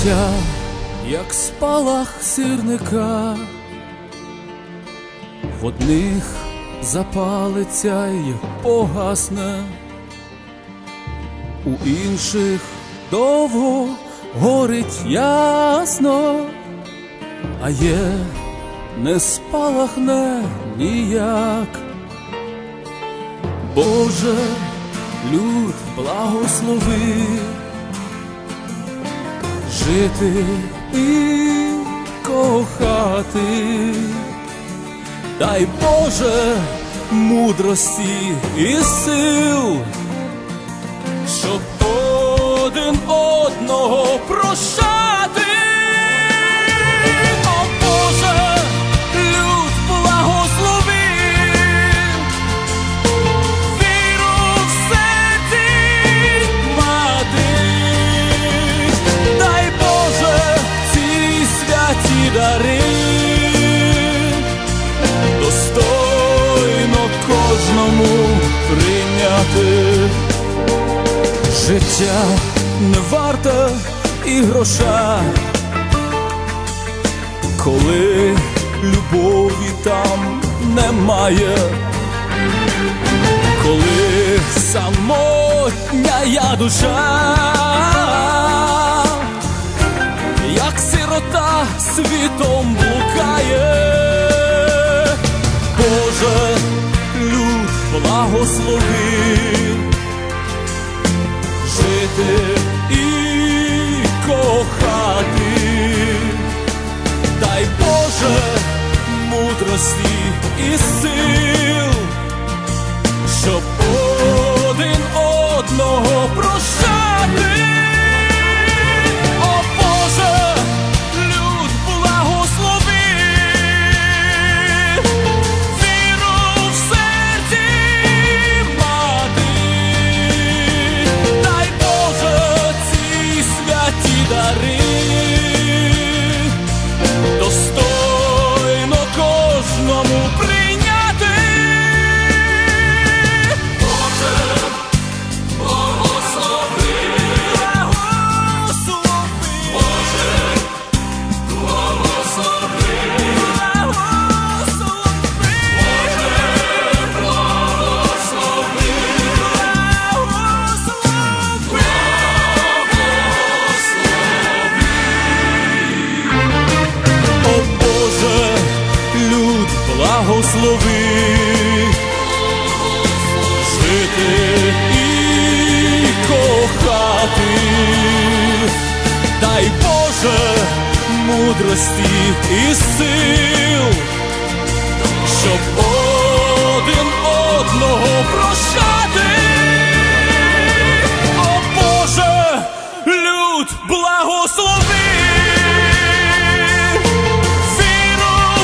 життя, як спалах сірника, в одних запалиться й погасне, у інших довго горить ясно, а є не спалахне ніяк. Боже, люд благослови жити і кохати, дай Боже мудрості і сил, щоб один одного прощати. Не варте і гроша, коли любові там немає, коли самотня я душа, як сирота світом блукає, Боже, люд благослови. Жити мудрості і сил, щоб мудрості і сил, щоб один одного прощати. О Боже, люд благослови. Віру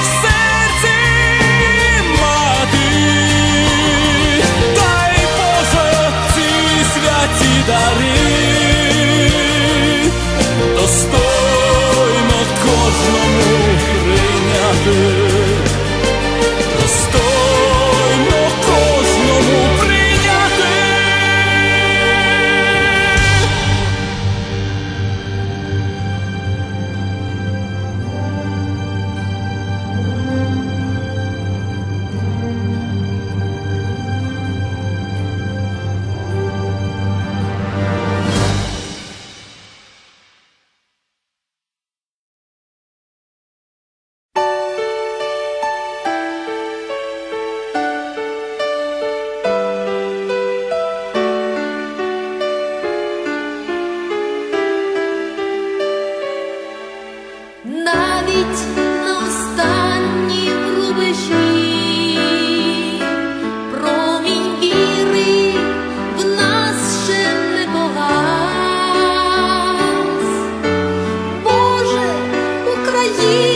Україну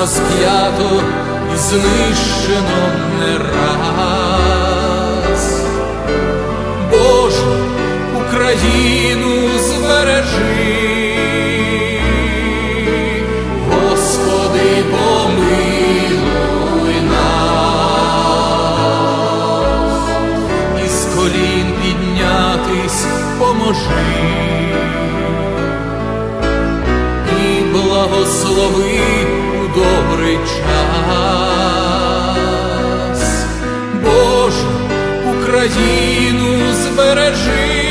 розп'ято і знищено не раз. Боже, Україну збережи. Поможи і благослови добрий час, Боже, Україну збережи.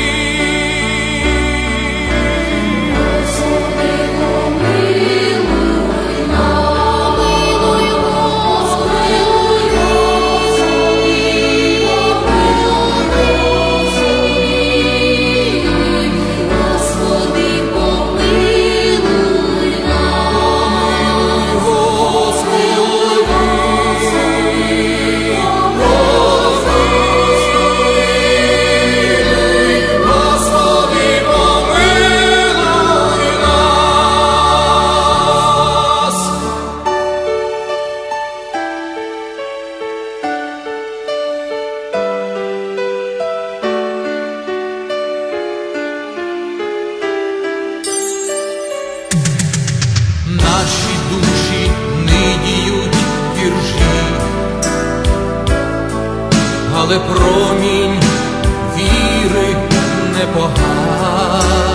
nepochá.